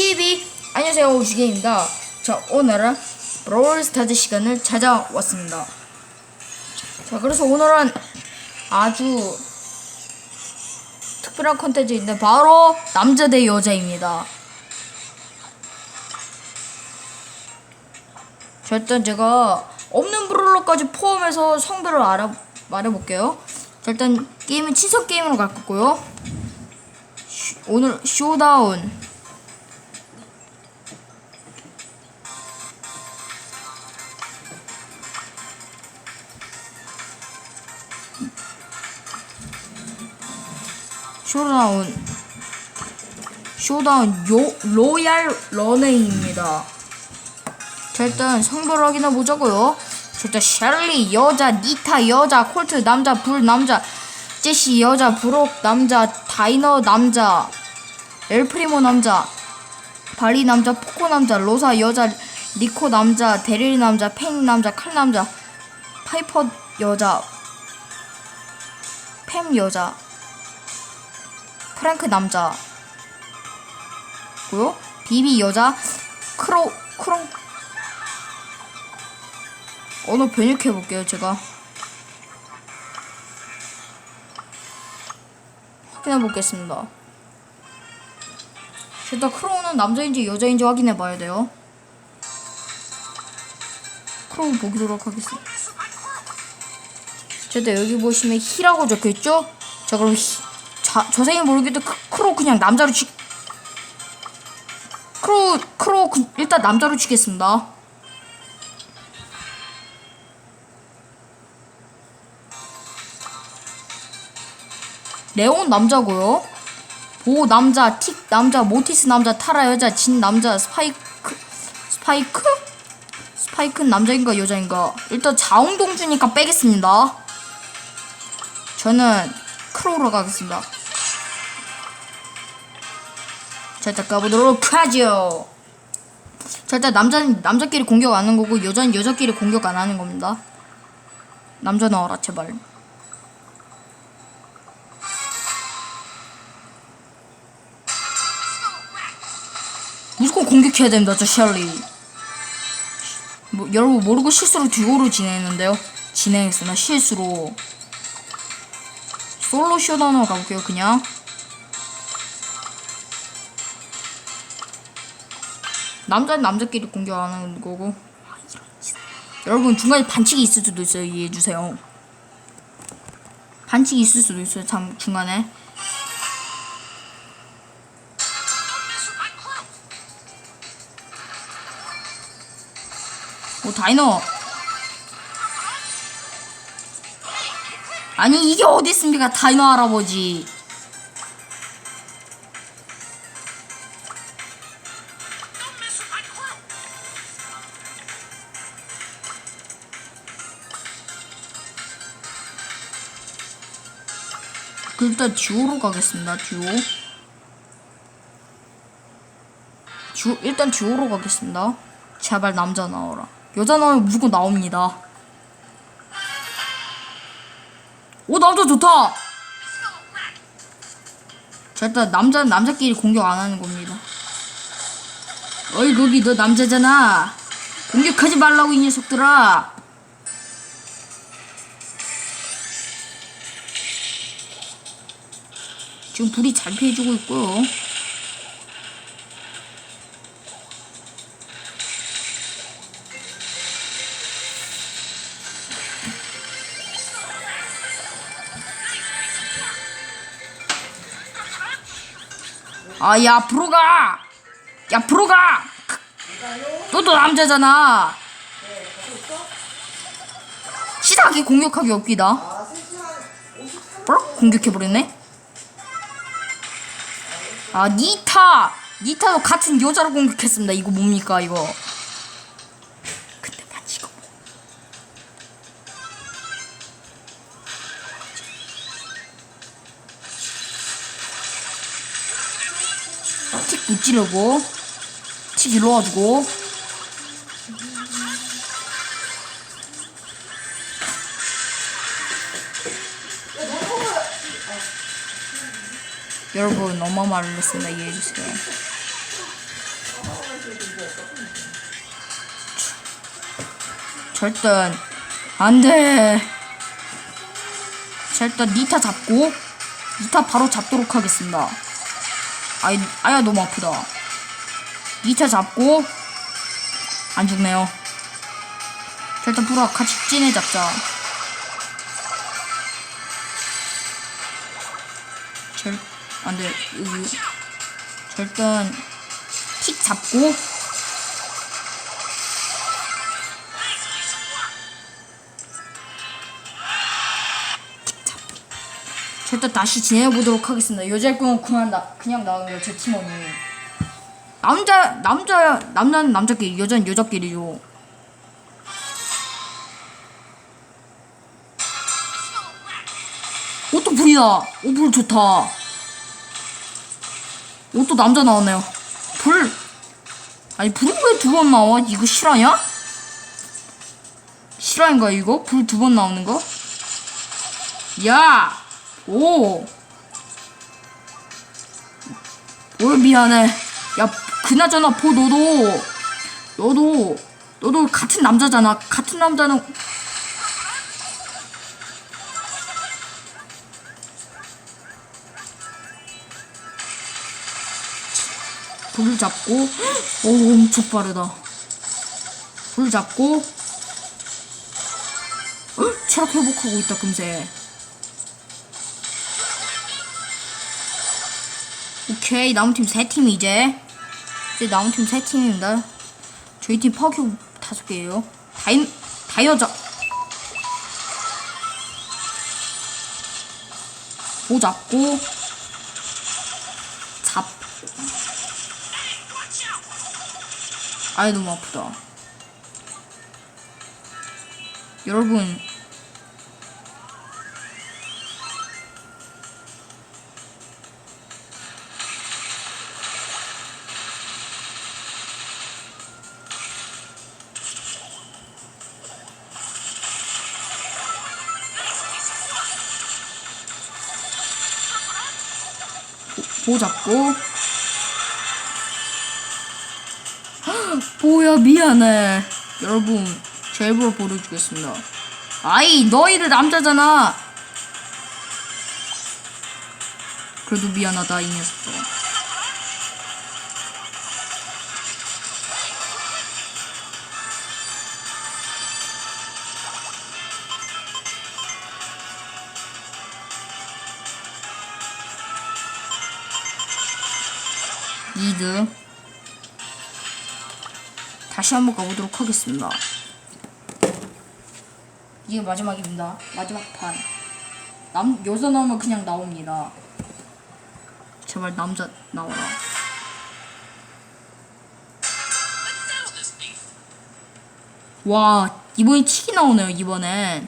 TV 안녕하세요 우주개입니다. 자 오늘은 브롤스타즈 시간을 찾아왔습니다. 자 그래서 오늘은 아주 특별한 컨텐츠인데 바로 남자 대 여자입니다. 자 일단 제가 없는 브롤러까지 포함해서 성별을 알아 말해볼게요. 자 일단 게임은 친선 게임으로 갈 거고요. 쉬- 오늘 쇼다운 쇼다운 쇼다운 요 로얄 러닝입니다. 자 일단 성별 확인해 보자고요. 자, 일단 샬리 여자, 니타 여자, 콜트 남자, 불 남자, 제시 여자, 브록 남자, 다이너 남자, 엘프리모 남자, 발리 남자, 포코 남자, 로사 여자, 리코 남자, 데릴 남자, 팽 남자, 칼 남자, 파이퍼 여자, 팸 여자, 프랭크 남자. 고요? 비비 여자. 크로 크롱. 언어 번역해 볼게요 제가. 확인해 보겠습니다. 일단 크로우는 남자인지 여자인지 확인해 봐야 돼요. 크로우 보도록 하겠습니다. 자, 일단 여기 보시면 히라고 적혀있죠? 자 그럼 히, 자, 자세히 모르겠도 크, 크로우 그냥 남자로 치 크로우 크로우 그, 일단 남자로 치겠습니다. 레온 남자고요. 보 남자 틱 남자 모티스 남자 타라 여자 진 남자 스파이크 스파이크? 스파이크는 남자인가 여자인가? 일단 자웅동주니까 빼겠습니다. 저는 크로우로 가겠습니다 자 일단 가보도록 하죠. 자 일단 남자는 남자끼리 공격 안 하는 거고 여자는 여자끼리 공격 안 하는 겁니다. 남자 나와라 제발. 무조건 공격해야 됩니다 저 셜리. 뭐 여러분 모르고 실수로 듀오로 진행했는데요? 진행했어 나 실수로. 솔로 쇼다운으로 가볼게요 그냥 남자는 남자끼리 공격 안 하는 거고. 여러분 중간에 반칙이 있을 수도 있어요. 이해해 주세요. 반칙이 있을 수도 있어요 참 중간에. 오 다이너! 아니 이게 어디 있습니까 다이너 할아버지 일단 듀오로 가겠습니다 듀오. 듀오 일단 듀오로 가겠습니다. 제발 남자 나와라. 여자 나오면 무조건 나옵니다. 오 남자 좋다! 자 일단 남자는 남자끼리 공격 안 하는 겁니다. 어이 거기 너 남자잖아. 공격하지 말라고 이 녀석들아 지금 불이 잘 피해주고 있고요 아, 야, 앞으로 가! 야, 앞으로 가! 너도 남자잖아! 시작이 공격하기 없기다. 뭐라? 공격해버렸네? 아, 니타! 니타도 같은 여자로 공격했습니다. 이거 뭡니까, 이거? 근데 뭐? 틱 무찌르고 틱 일로 와주고 여러분 엄마 말을 했습니다. 이해해주세요. 절단 안돼. 자 일단 니타 잡고 니타 바로 잡도록 하겠습니다. 아이, 아야 너무 아프다. 니타 잡고 안 죽네요. 자 일단 불아 같이 찐해 잡자. 자 절 안돼 여기 자 일단 틱 잡고 자, 일단 다시 지내보도록 하겠습니다. 여자애는 그만 나 그냥 나와요 제 팀원이. 남자 남자 남자는 남자끼리 여자는 여자끼리요. 옷도 불이다. 오불 좋다. 옷도 남자 나오네요. 불 아니 불은 왜두 번 나와? 이거 실화냐? 실화인가 이거? 불 두 번 나오는 거? 야! 오! 뭘 미안해. 야, 그나저나 보 너도 너도 너도 같은 남자잖아. 같은 남자는 불을 잡고 오 엄청 빠르다. 불 잡고 헉, 체력 회복하고 있다 금세. 오케이 남은 팀 세 팀이 이제 이제 남은 팀 세 팀입니다. 저희 팀 파괴 다섯 개예요. 다이 다이어자 보 잡고 아이 너무 아프다. 여러분 보 잡고 뭐야 미안해. 여러분 제 일부러 보여주겠습니다. 아이 너희들 남자잖아. 그래도 미안하다 이 녀석들 이드 다시 한번 가보도록 하겠습니다. 이게 마지막입니다. 마지막 판. 남 여자 나오면 그냥 나옵니다. 제발 남자 나와라. 와 이번에 틱이 나오네요 이번엔.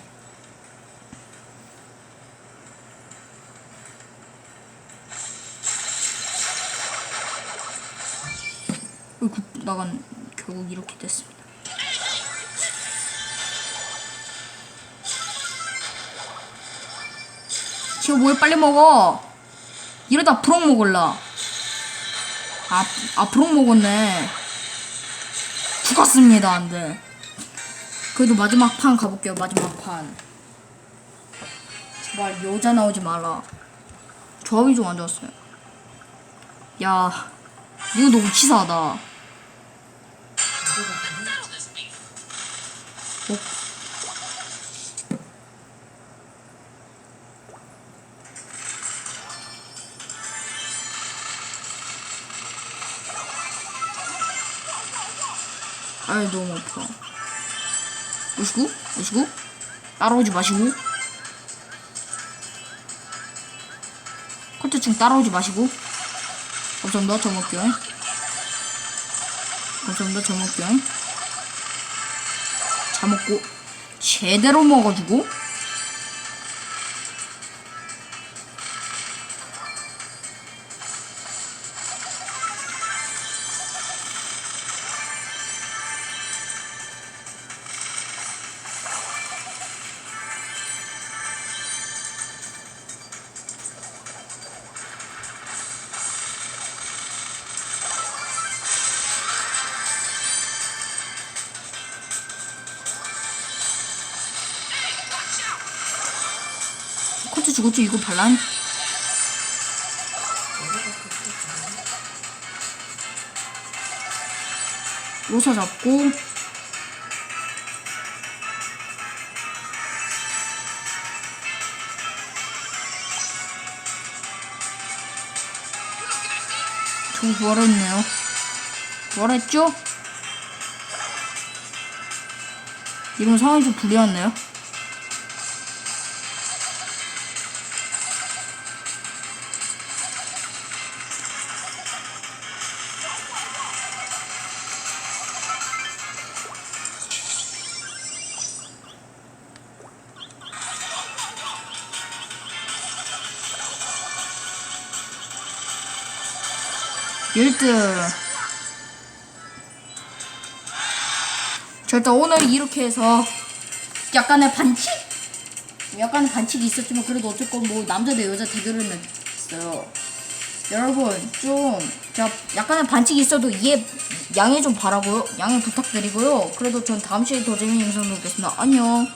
어이구 나간 결국 이렇게 됐습니다. 지금 뭐해 빨리 먹어. 이러다 브록 먹을라. 아, 아 브록 먹었네. 죽었습니다 안돼. 그래도 마지막 판 가볼게요 마지막 판. 제발 여자 나오지 마라. 조합이 좀 안 좋았어요. 야, 이거 너무 치사하다. 어? 아유 너무 아파. 오시고? 오시고? 따라오지 마시고? 콘텐츠 따라오지 마시고? 감사합니다. 저 먹게요. 감사합니다. 저 먹게요 잘 먹고 제대로 먹어주고 죽었지 죽었지 이거 반란 로사 잡고. 저거 부활했네요. 부활했죠? 이런 상황이 좀 불리하네요 일등. 자 일단 오늘 이렇게 해서 약간의 반칙? 약간의 반칙이 있었지만 그래도 어쨌건 뭐 남자 대 여자 대결을 했어요. 여러분 좀 제가 약간의 반칙이 있어도 이해 양해 좀 바라고요. 양해 부탁드리고요. 그래도 전 다음 시간에 더 재밌는 영상으로 뵙겠습니다. 안녕